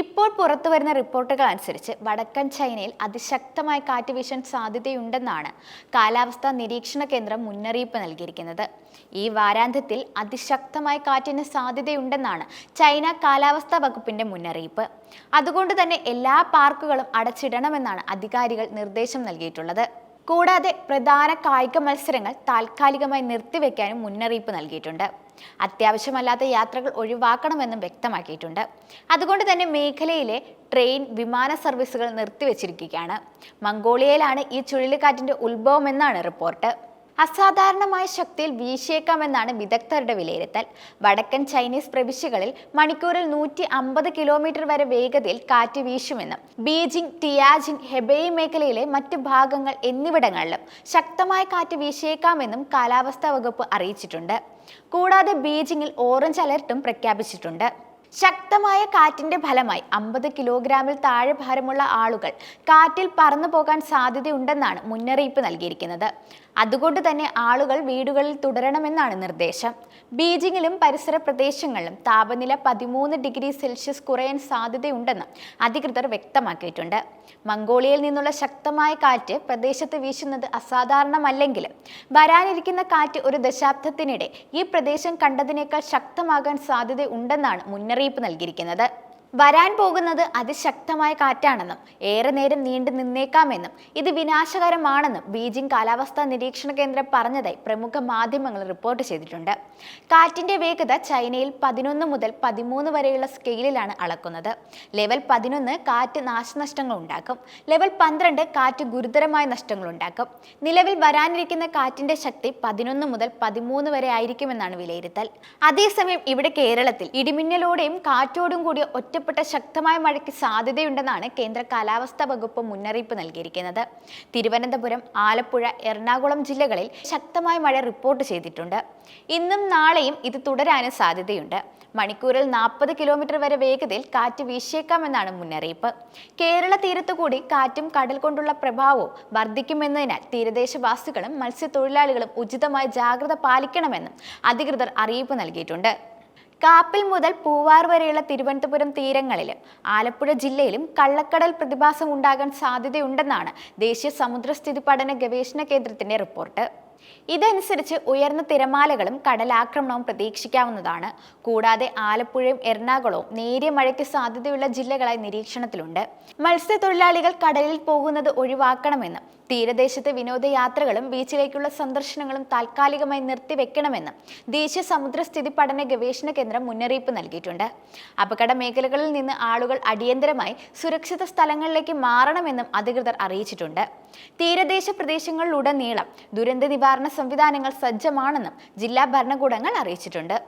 ഇപ്പോൾ പുറത്തു വരുന്ന റിപ്പോർട്ടുകൾ അനുസരിച്ച് വടക്കൻ ചൈനയിൽ അതിശക്തമായ കാറ്റ് വീശാൻ സാധ്യതയുണ്ടെന്നാണ് കാലാവസ്ഥാ നിരീക്ഷണ കേന്ദ്രം മുന്നറിയിപ്പ് നൽകിയിരിക്കുന്നത്. ഈ വാരാന്ത്യത്തിൽ അതിശക്തമായ കാറ്റിന് സാധ്യതയുണ്ടെന്നാണ് ചൈന കാലാവസ്ഥാ വകുപ്പിന്റെ മുന്നറിയിപ്പ്. അതുകൊണ്ട് തന്നെ എല്ലാ പാർക്കുകളും അടച്ചിടണമെന്നാണ് അധികാരികൾ നിർദ്ദേശം നൽകിയിട്ടുള്ളത്. കൂടാതെ പ്രധാന കായിക മത്സരങ്ങൾ താൽക്കാലികമായി നിർത്തിവെക്കാനും മുന്നറിയിപ്പ് നൽകിയിട്ടുണ്ട്. അത്യാവശ്യമല്ലാത്ത യാത്രകൾ ഒഴിവാക്കണമെന്നും വ്യക്തമാക്കിയിട്ടുണ്ട്. അതുകൊണ്ട് തന്നെ മേഖലയിലെ ട്രെയിൻ വിമാന സർവീസുകൾ നിർത്തിവെച്ചിരിക്കുകയാണ്. മംഗോളിയയിലാണ് ഈ ചുഴലിക്കാറ്റിന്റെ ഉത്ഭവമെന്നാണ് റിപ്പോർട്ട്. അസാധാരണമായ ശക്തിയിൽ വീശിയേക്കാമെന്നാണ് വിദഗ്ധരുടെ വിലയിരുത്തൽ. വടക്കൻ ചൈനീസ് പ്രവിശ്യകളിൽ മണിക്കൂറിൽ നൂറ്റി അമ്പത് കിലോമീറ്റർ വരെ വേഗതയിൽ കാറ്റ് വീശുമെന്നും ബീജിംഗ് ടിയാജിൻ ഹെബേയി മേഖലയിലെ മറ്റ് ഭാഗങ്ങൾ എന്നിവിടങ്ങളിലും ശക്തമായ കാറ്റ് വീശിയേക്കാമെന്നും കാലാവസ്ഥാ വകുപ്പ് അറിയിച്ചിട്ടുണ്ട്. കൂടാതെ ബീജിംഗിൽ ഓറഞ്ച് അലർട്ടും പ്രഖ്യാപിച്ചിട്ടുണ്ട്. ശക്തമായ കാറ്റിന്റെ ഫലമായി അമ്പത് കിലോഗ്രാമിൽ താഴെ ഭാരമുള്ള ആളുകൾ കാറ്റിൽ പറന്നു പോകാൻ സാധ്യതയുണ്ടെന്നാണ് മുന്നറിയിപ്പ് നൽകിയിരിക്കുന്നത്. അതുകൊണ്ട് തന്നെ ആളുകൾ വീടുകളിൽ തുടരണമെന്നാണ് നിർദ്ദേശം. ബീജിംഗിലും പരിസര പ്രദേശങ്ങളിലും താപനില പതിമൂന്ന് ഡിഗ്രി സെൽഷ്യസ് കുറയാൻ സാധ്യതയുണ്ടെന്ന് അധികൃതർ വ്യക്തമാക്കിയിട്ടുണ്ട്. മംഗോളിയയിൽ നിന്നുള്ള ശക്തമായ കാറ്റ് പ്രദേശത്ത് വീശുന്നത് അസാധാരണമല്ലെങ്കിലും വരാനിരിക്കുന്ന കാറ്റ് ഒരു ദശാബ്ദത്തിനിടെ ഈ പ്രദേശം കണ്ടതിനേക്കാൾ ശക്തമാകാൻ സാധ്യത ഉണ്ടെന്നാണ് മുന്നറിയിപ്പ് നൽകിയിരിക്കുന്നത്. വരാൻ പോകുന്നത് അതിശക്തമായ കാറ്റാണെന്നും ഏറെ നേരം നീണ്ടു നിന്നേക്കാമെന്നും ഇത് വിനാശകരമാണെന്നും ബീജിംഗ് കാലാവസ്ഥാ നിരീക്ഷണ കേന്ദ്രം പറഞ്ഞതായി പ്രമുഖ മാധ്യമങ്ങൾ റിപ്പോർട്ട് ചെയ്തിട്ടുണ്ട്. കാറ്റിന്റെ വേഗത ചൈനയിൽ പതിനൊന്ന് മുതൽ പതിമൂന്ന് വരെയുള്ള സ്കെയിലിലാണ് അളക്കുന്നത്. ലെവൽ പതിനൊന്ന് കാറ്റ് നാശനഷ്ടങ്ങൾ ഉണ്ടാക്കും. ലെവൽ പന്ത്രണ്ട് കാറ്റ് ഗുരുതരമായ നഷ്ടങ്ങൾ ഉണ്ടാക്കും. നിലവിൽ വരാനിരിക്കുന്ന കാറ്റിന്റെ ശക്തി പതിനൊന്ന് മുതൽ പതിമൂന്ന് വരെ ആയിരിക്കുമെന്നാണ് വിലയിരുത്തൽ. അതേസമയം ഇവിടെ കേരളത്തിൽ ഇടിമിന്നലോടെയും കാറ്റോടും കൂടിയ ഒറ്റപ്പെട്ട ശക്തമായ മഴയ്ക്ക് സാധ്യതയുണ്ടെന്നാണ് കേന്ദ്ര കാലാവസ്ഥാ വകുപ്പ് മുന്നറിയിപ്പ് നൽകിയിരിക്കുന്നത്. തിരുവനന്തപുരം ആലപ്പുഴ എറണാകുളം ജില്ലകളിൽ ശക്തമായ മഴ റിപ്പോർട്ട് ചെയ്തിട്ടുണ്ട്. ഇന്നും നാളെയും ഇത് തുടരാനും സാധ്യതയുണ്ട്. മണിക്കൂറിൽ നാൽപ്പത് കിലോമീറ്റർ വരെ വേഗതയിൽ കാറ്റ് വീശിയേക്കാമെന്നാണ് മുന്നറിയിപ്പ്. കേരള തീരത്തുകൂടി കാറ്റും കടൽ കൊണ്ടുള്ള പ്രഭാവവും വർദ്ധിക്കുമെന്നതിനാൽ തീരദേശവാസികളും മത്സ്യത്തൊഴിലാളികളും ഉചിതമായ ജാഗ്രത പാലിക്കണമെന്നും അധികൃതർ അറിയിപ്പ് നൽകിയിട്ടുണ്ട്. കാപ്പിൽ മുതൽ പൂവാർ വരെയുള്ള തിരുവനന്തപുരം തീരങ്ങളിലും ആലപ്പുഴ ജില്ലയിലും കള്ളക്കടൽ പ്രതിഭാസം ഉണ്ടാകാൻ സാധ്യതയുണ്ടെന്നാണ് ദേശീയ സമുദ്രസ്ഥിതി പഠന ഗവേഷണ കേന്ദ്രത്തിന്റെ റിപ്പോർട്ട്. ഇതനുസരിച്ച് ഉയർന്ന തിരമാലകളും കടലാക്രമണവും പ്രതീക്ഷിക്കാവുന്നതാണ്. കൂടാതെ ആലപ്പുഴയും എറണാകുളവും നേരിയ മഴയ്ക്ക് സാധ്യതയുള്ള ജില്ലകളായി നിരീക്ഷണത്തിലുണ്ട്. മത്സ്യത്തൊഴിലാളികൾ കടലിൽ പോകുന്നത് ഒഴിവാക്കണമെന്നും തീരദേശത്തെ വിനോദയാത്രകളും ബീച്ചിലേക്കുള്ള സന്ദർശനങ്ങളും താൽക്കാലികമായി നിർത്തിവെക്കണമെന്ന് ദേശീയ സമുദ്രസ്ഥിതി പഠന ഗവേഷണ കേന്ദ്രം മുന്നറിയിപ്പ് നൽകിയിട്ടുണ്ട്. അപകട മേഖലകളിൽ നിന്ന് ആളുകൾ അടിയന്തരമായി സുരക്ഷിത സ്ഥലങ്ങളിലേക്ക് മാറണമെന്നും അധികൃതർ അറിയിച്ചിട്ടുണ്ട്. തീരദേശ പ്രദേശങ്ങളിലുടനീളം ദുരന്ത നിവാരണ സംവിധാനങ്ങൾ സജ്ജമാണെന്നും ജില്ലാ ഭരണകൂടങ്ങൾ അറിയിച്ചിട്ടുണ്ട്.